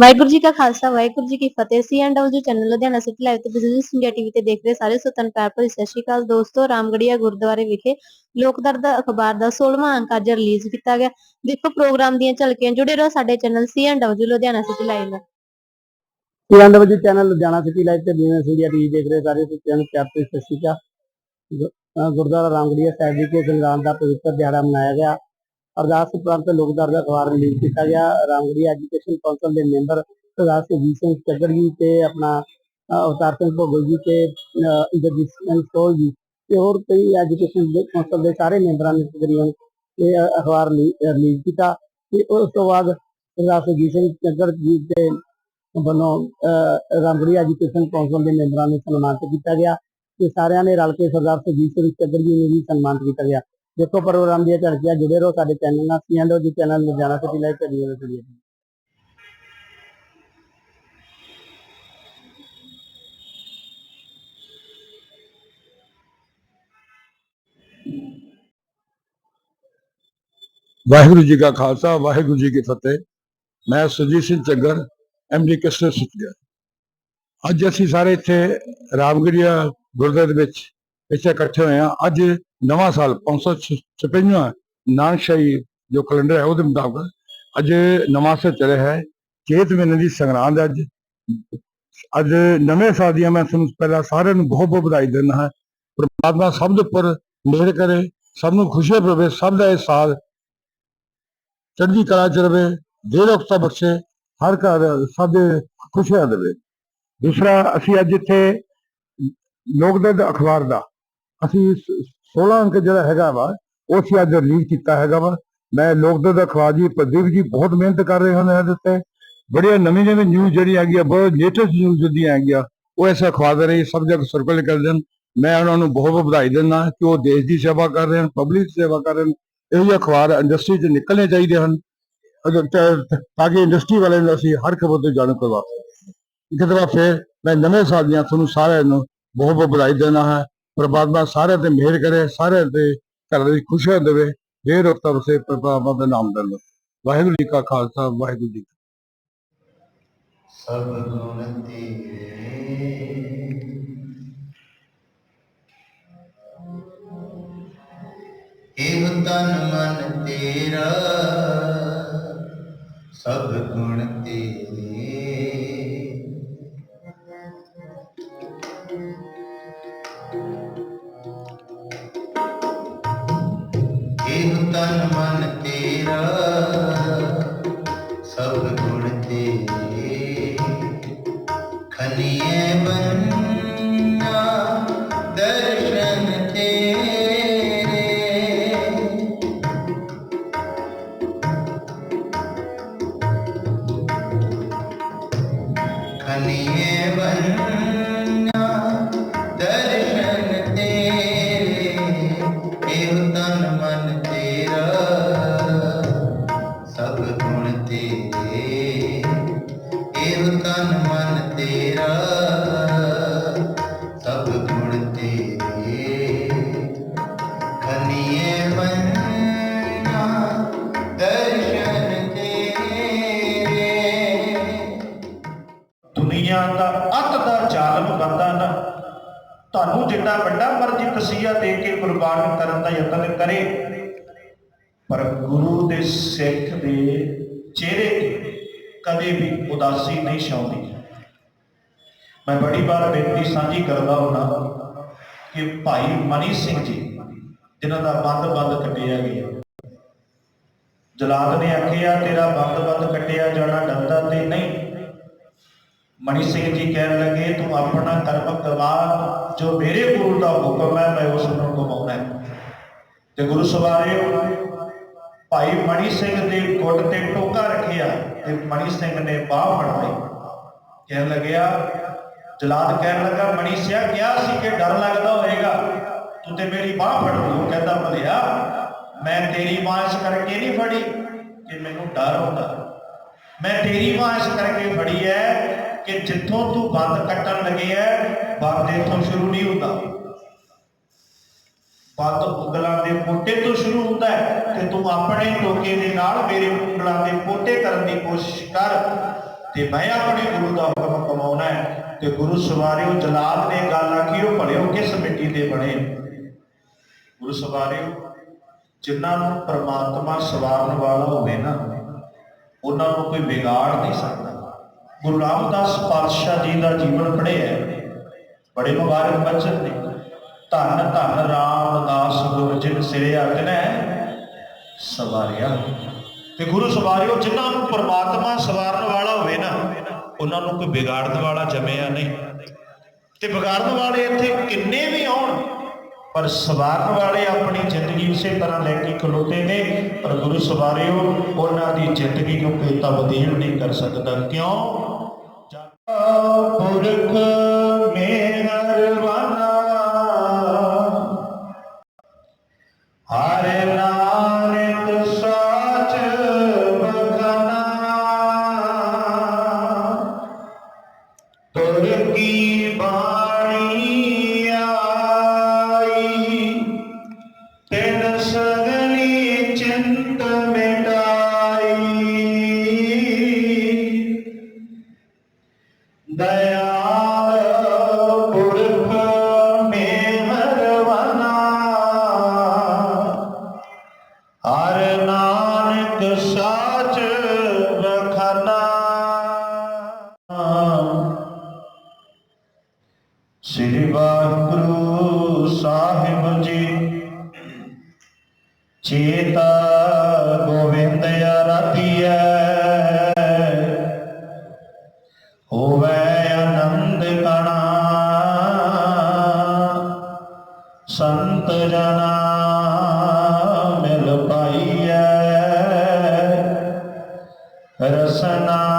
ਵਾਹਿਗੁਰੂ ਜੀ ਕਾ ਖਾਲਸਾ, ਵਾਹਿਗੁਰੂ ਜੀ ਕੀ ਫਤਿਹ। C and W channel Ludhiana city live ਤੇ ਬਿਜ਼ਨਸ ਇੰਡੀਆ ਟੀਵੀ ਤੇ ਦੇਖ ਰਹੇ ਸਾਰੇ ਸੁਤਨ ਪਿਆਰ ਭਰੀ ਸਤਿ ਸ਼੍ਰੀ ਅਕਾਲ। ਦੋਸਤੋ ਰਾਮਗੜੀਆ ਗੁਰਦੁਆਰੇ ਵਿਖੇ ਲੋਕਦਰ ਦਾ ਅਖਬਾਰ ਦਾ 16ਵਾਂ ਅੰਕ ਅੱਜ ਰਿਲੀਜ਼ ਕੀਤਾ ਗਿਆ। ਦੇਖੋ ਪ੍ਰੋਗਰਾਮ ਦੀਆਂ ਝਲਕੀਆਂ, ਜੁੜੇ ਰਹੋ ਸਾਡੇ channel C and W Ludhiana city live. ਨਾਲ ਕਿਰਨ ਵਜੇ ਚੈਨਲ ਲੁਧਿਆਣਾ ਸਿਟੀ ਲਾਈਵ ਤੇ ਬਿਜ਼ਨਸ ਇੰਡੀਆ ਟੀਵੀ ਦੇਖ ਰਹੇ ਸਾਰੇ ਬੱਚਿਆਂ ਨੂੰ ਪਿਆਰ ਭਰੀ ਸਤਿ ਸ਼੍ਰੀ ਅਕਾਲ। ਗੁ- ਅਹ ਗੁਰਦੁਆਰਾ ਰਾਮਗੜੀਆ ਸਾਹਿਬ ਵਿਖੇ ਸੰਗਰਾਮ ਦਾ ਪਵਿੱਤਰ ਦਿਹਾੜਾ ਮਨਾਇਆ ਗਿਆ। ਅਰਦਾਸ ਉਪਰੰਤ ਲੋਕਦਰ ਦਾ ਅਖਬਾਰ ਰਿਲੀਜ਼ ਕੀਤਾ ਗਿਆ। ਰਾਮਗੜੀਆ ਐਜੂਕੇਸ਼ਨ ਕੌਂਸਲ ਦੇ ਮੈਂਬਰ ਸਰਦਾਰ ਸੁਜੀਤ ਸਿੰਘ ਚੱਗੜ ਜੀ ਤੇ ਆਪਣਾ ਅਵਤਾਰ ਸਿੰਘ ਭੋਗਲ ਜੀ ਤੇ ਇੰਦਰਜੀਤ ਸਿੰਘ ਸੋਲ ਜੀ ਤੇ ਹੋਰ ਕਈ ਐਜੂਕੇਸ਼ਨ ਦੇ ਕੌਂਸਲ ਦੇ ਸਾਰੇ ਮੈਂਬਰਾਂ ਨੇ ਤਕਰੀਬਨ ਇਹ ਅਖਬਾਰ ਰਿਲੀਜ਼ ਕੀਤਾ। ਤੇ ਉਸ ਤੋਂ ਬਾਅਦ ਸਰਦਾਰ ਸੁਜੀਤ ਸਿੰਘ ਚੱਗੜ ਜੀ ਤੇ ਵੱਲੋਂ ਅਹ, ਰਾਮਗੜੀ ਐਜੂਕੇਸ਼ਨ ਕੌਂਸਲ ਦੇ ਮੈਂਬਰਾਂ ਨੂੰ ਸਨਮਾਨਿਤ ਕੀਤਾ ਗਿਆ। ਤੇ ਸਾਰਿਆਂ ਨੇ ਰਲ ਕੇ ਸਰਦਾਰ ਸੁਜੀਤ ਸਿੰਘ ਚੱਦਰ ਜੀ ਨੂੰ ਵੀ ਸਨਮਾਨਿਤ ਕੀਤਾ ਗਿਆ। ਦੇਖੋ ਪ੍ਰੋਗਰਾਮ ਦੀਆਂ ਝਲਕੀਆਂ ਜੁੜੇ ਰਹੋ, ਸਾਡੇ ਚੈਨਲ ਨਾਲ ਸੀਐਨਓ ਜੀ ਚੈਨਲ ਲੁਧਿਆਣਾ ਸਿਟੀ ਲਾਈਵ ਤੇ ਵੀਡੀਓ ਦੇ ਵਾਹਿਗੁਰੂ ਜੀ ਕਾ ਖਾਲਸਾ, ਵਾਹਿਗੁਰੂ ਜੀ ਕੀ ਫਤਿਹ। ਮੈਂ ਸੁਰਜੀਤ ਸਿੰਘ ਚੱਗਰ ਐਮਡੀ ਕ੍ਰਿਸ਼ਨ ਸੁਤਗਰ। ਅੱਜ ਅਸੀਂ ਸਾਰੇ ਇੱਥੇ ਰਾਮਗੜੀਆ ਗੁਰਦੁਆਰੇ ਵਿੱਚ ਇੱਥੇ ਇਕੱਠੇ ਹੋਏ ਹਾਂ। ਅੱਜ ਨਵਾਂ ਸਾਲ 556ਵਾਂ ਨਾਨਕਸ਼ਾਹੀ ਜੋ ਕੈਲੰਡਰ ਹੈ ਉਹਦੇ ਮੁਤਾਬਕ ਅੱਜ ਨਵਾਂ ਸਾਲ ਚੜਿਆ ਹੈ। ਚੇਤ ਮਹੀਨੇ ਦੀ ਸੰਗਰਾਂਦ ਅੱਜ। ਅੱਜ ਨਵੇਂ ਸਾਲ ਦੀਆਂ ਮੈਂ ਤੁਹਾਨੂੰ ਪਹਿਲਾਂ ਸਾਰਿਆਂ ਨੂੰ ਬਹੁਤ ਬਹੁਤ ਵਧਾਈ ਦਿੰਦਾ ਹਾਂ। ਪ੍ਰਮਾਤਮਾ ਸਭ ਦੇ ਉੱਪਰ ਮਿਹਰ ਕਰੇ, ਸਭ ਨੂੰ ਖੁਸ਼ੀਆਂ ਪਵੇ ਸਭ ਦਾ ਇਹ ਸਾਲ ਚੜ੍ਹਦੀ ਕਲਾ ਚ ਰਵੇ ਦੇ ਰੋਕਤਾ ਬਖਸ਼ੇ, ਹਰ ਘਰ ਸਭ ਦੇ ਖੁਸ਼ੀਆਂ ਦੇਵੇ। ਦੂਸਰਾ, ਅਸੀਂ ਅੱਜ ਇੱਥੇ ਲੋਕ ਲੋਕਦਰਦ ਅਖਬਾਰ ਦਾ, ਅਸੀਂ 16 ਅੰਕ ਜਿਹੜਾ ਹੈਗਾ ਵਾ, ਉਹ ਅਸੀਂ ਅੱਜ ਰਿਲੀਜ਼ ਕੀਤਾ ਹੈਗਾ ਵਾ। ਮੈਂ ਲੋਕਦਰਦ ਅਖਬਾਰ ਜੀ, ਪ੍ਰਦੀਪ ਜੀ ਬਹੁਤ ਮਿਹਨਤ ਕਰ ਰਹੇ ਹਨ ਇਹਦੇ ਉੱਤੇ। ਬੜੀਆਂ ਨਵੀਂ ਨਵੀਂ ਨਿਊਜ਼ ਜਿਹੜੀ ਹੈਗੀ ਆ, ਬਹੁਤ ਲੇਟੈਸਟ ਨਿਊਜ਼ ਜਿਹੜੀਆਂ ਹੈਗੀਆਂ, ਉਹ ਇਸ ਅਖਬਾਰ ਦੇ ਰਹੀ ਸਭ ਜਗ੍ਹਾ ਸਰਕਲ ਕਰਦੇ ਹਨ ਮੈਂ ਉਹਨਾਂ ਨੂੰ ਬਹੁਤ ਬਹੁਤ ਵਧਾਈ ਦਿੰਦਾ ਕਿ ਉਹ ਦੇਸ਼ ਦੀ ਸੇਵਾ ਕਰ ਰਹੇ ਹਨ ਪਬਲਿਕ ਦੀ ਸੇਵਾ ਕਰ ਰਹੇ ਹਨ। ਇਹੋ ਜਿਹੇ ਅਖਬਾਰ ਇੰਡਸਟਰੀ 'ਚ ਨਿਕਲਣੇ ਚਾਹੀਦੇ ਹਨ। ਤਾਂ ਕਿ ਇੰਡਸਟਰੀ ਵਾਲਿਆਂ ਨੂੰ ਅਸੀਂ ਹਰ ਖਬਰ ਤੋਂ ਜਾਣੂ ਕਰਵਾ ਸਕੀਏ। ਇੱਕ ਦਫਾ ਫਿਰ ਮੈਂ ਨਵੇਂ ਸਾਲ ਦੀਆਂ ਤੁਹਾਨੂੰ ਸਾਰਿਆਂ ਨੂੰ ਬਹੁਤ ਬਹੁਤ ਵਧਾਈ ਦੇਣਾ ਹੈ। ਪ੍ਰਮਾਤਮਾ ਸਾਰਿਆਂ ਤੇ ਮਿਹਰ ਕਰੇ, ਸਾਰਿਆਂ ਤੇ ਘਰ ਦੀ ਖੁਸ਼ੀਆਂ ਦੇਵੇ ਦੇ ਰੋਕਤਾ ਵਸੇ ਪ੍ਰਭਾਵਾਂ ਦਾ ਨਾਮ ਦਰਦ ਵਾਹਿਗੁਰੂ ਜੀ ਕਾ ਖਾਲਸਾ, ਵਾਹਿਗੁਰੂ ਜੀ ਸਭ ਗੁਣ ਤੇਰੇ ਇਹ ਤਨ ਮਨ ਤੇਰਾ, ਸਭ ਗੁਣ ਤੇਰੇ ਤਨ ਮਨ ਤੇਰਾ ਸਭ ਗੁਣ ਤੇਰੇ। ਖਨੀਏ ਬੰਨਾ ਦਰਸ਼ਨ ਤੇਰੇ। ਖਨੀਏ ਬੰਨਾ ਇਹ ਤਨ ਮਨ ਤੇਰਾ, ਸਭ ਗੁਣ ਤੇਰੇ। ਖਨੀਏ ਬੰਨਾ ਦਰਸ਼ਨ ਤੇਰੇ। ਦੁਨੀਆ ਦਾ ਅੱਤ ਦਾ ਜ਼ਾਲਮ ਬੰਦਾ ਨਾ, ਤੁਹਾਨੂੰ ਜਿੰਨਾ ਵੱਡਾ ਮਰਜ਼ੀ ਤਸੀਹਾ ਦੇ ਕੇ ਕੁਰਬਾਨ ਕਰਨ ਦਾ ਯਤਨ ਕਰੇ। ਪਰ ਗੁਰੂ ਦੇ ਸਿੱਖ ਦੇ ਚਿਹਰੇ ਕਦੇ ਵੀ ਉਦਾਸੀ ਨਹੀਂ ਛਾਉਂਦੀ। ਮੈਂ ਬੜੀ ਵਾਰ ਬੇਨਤੀ ਸਾਂਝੀ ਕਰਦਾ ਹੁੰਦਾ ਕਿ ਭਾਈ ਮਨੀ ਸਿੰਘ ਜੀ, ਜਿਨ੍ਹਾਂ ਦਾ ਬੰਦ ਬੰਦ ਕੱਟਿਆ ਗਿਆ। ਜਲਾਦ ਨੇ ਆਖਿਆ, ਤੇਰਾ ਬੰਦ ਬੰਦ ਕੱਟਿਆ ਜਾਣਾ ਡਰਦਾ ਤੇ ਨਹੀਂ। ਮਨੀ ਸਿੰਘ ਜੀ ਕਹਿਣ ਲੱਗੇ, ਤੂੰ ਆਪਣਾ ਕਰਮ ਕਰਵਾ, ਜੋ ਮੇਰੇ ਗੁਰੂ ਦਾ ਹੁਕਮ ਹੈ, ਮੈਂ ਉਸ ਨੂੰ ਕਮਾਉਣਾ ਹੈ। ਤੇ ਗੁਰੂ ਸਵਾਰੇ ਭਾਈ ਮਣੀ ਸਿੰਘ ਦੇ ਗੁੱਟ ਤੇ ਟੋਕਾ ਰੱਖਿਆ ਤੇ ਮਣੀ ਸਿੰਘ ਨੇ ਬਾਹ ਫੜਾਈ ਕਹਿਣ ਲੱਗਿਆ, ਜਲਾਦ ਕਹਿਣ ਲੱਗਾ ਮਣੀ ਸਿਆ, ਕਿਹਾ ਸੀ ਕਿ ਡਰ ਲੱਗਦਾ ਹੋਏਗਾ, ਤੂੰ ਤੇ ਮੇਰੀ ਬਾਹ ਫੜ ਲਈ। ਉਹ ਕਹਿੰਦਾ ਭਲਿਆ ਮੈਂ ਤੇਰੀ ਬਾਹ ਇਸ ਕਰਕੇ ਨਹੀਂ ਫੜੀ ਕਿ ਮੈਨੂੰ ਡਰ ਹੁੰਦਾ। ਮੈਂ ਤੇਰੀ ਬਾਹ ਇਸ ਕਰਕੇ ਫੜੀ ਹੈ ਕਿ ਜਿੱਥੋਂ ਤੂੰ ਬੰਦ ਕੱਟਣ ਲੱਗਿਆ ਬੰਦ ਇੱਥੋਂ ਸ਼ੁਰੂ ਨਹੀਂ ਹੁੰਦਾ। ਬੰਦ ਉਂਗਲਾਂ ਦੇ ਪੋਟੇ ਤੋਂ ਸ਼ੁਰੂ ਹੁੰਦਾ ਹੈ ਤੇ ਤੂੰ ਆਪਣੇ ਟੋਕੇ ਦੇ ਨਾਲ ਮੇਰੇ ਉਂਗਲਾਂ ਦੇ ਪੋਟੇ ਕਰਨ ਦੀ ਕੋਸ਼ਿਸ਼ ਕਰ ਤੇ ਮੈਂ ਆਪਣੇ ਗੁਰੂ ਦਾ ਹੁਕਮ ਕਮਾਉਣਾ ਹੈ ਤੇ ਗੁਰੂ ਸਵਾਰਿਓ ਜਲਾਲ ਨੇ ਗੱਲ ਆਖੀ, ਉਹ ਭਲਿਓ ਕਿਸ ਮਿੱਟੀ ਦੇ ਬਣੇ? ਗੁਰੂ ਸਵਾਰਿਓ, ਜਿਨ੍ਹਾਂ ਨੂੰ ਪਰਮਾਤਮਾ ਸਵਾਰਨ ਵਾਲਾ ਹੋਵੇ ਨਾ, ਉਹਨਾਂ ਨੂੰ ਕੋਈ ਵਿਗਾੜ ਨਹੀਂ ਸਕਦਾ। ਗੁਰੂ ਰਾਮਦਾਸ ਪਾਤਸ਼ਾਹ ਜੀ ਦਾ ਜੀਵਨ ਪੜ੍ਹਿਆ ਬੜੇ ਮੁਬਾਰਕ ਬਚਨ ਨੇ। ਧੰਨ ਧੰਨ ਰਾਮਦਾਸ ਗੁਰ ਜਿਨ ਸਿਰੇ ਆਤਨਾ ਸਵਾਰਿਆ। ਤੇ ਗੁਰੂ ਸਵਾਰਿਓ, ਜਿਨ੍ਹਾਂ ਨੂੰ ਪ੍ਰਮਾਤਮਾ ਸਵਾਰਨ ਵਾਲਾ ਹੋਵੇ ਨਾ, ਉਹਨਾਂ ਨੂੰ ਕੋਈ ਵਿਗਾੜਨ ਵਾਲਾ ਜੰਮਿਆ ਨਹੀਂ। ਤੇ ਵਿਗਾੜਨ ਵਾਲੇ ਇੱਥੇ ਕਿੰਨੇ ਵੀ ਆਉਣ, ਪਰ ਸਵਾਰਨ ਵਾਲੇ ਆਪਣੀ ਜ਼ਿੰਦਗੀ ਉਸੇ ਤਰ੍ਹਾਂ ਲੈ ਕੇ ਖਲੋਤੇ ਨੇ, ਪਰ ਗੁਰੂ ਸਵਾਰਿਓ, ਉਹਨਾਂ ਦੀ ਜ਼ਿੰਦਗੀ ਨੂੰ ਕੋਈ ਤਬਦੀਲ ਨਹੀਂ ਕਰ ਸਕਦਾ। ਕਿਉਂ? ਪੁਰਖ ਹਰ ਨਾਨਕ ਸਾਚ ਰਖਨਾ। ਸ੍ਰੀ ਵਾਹਿਗੁਰੂ ਸਾਹਿਬ ਜੀ, ਚੇਤਾ ਗੋਵਿੰਦ ਆਰਾਧੀਐ ਹੋਵੇ ਆਨੰਦ ਕਣਾ। ਸੰਤ ਜਨਾ। ਪਾਈਐ। ਰਸਨਾ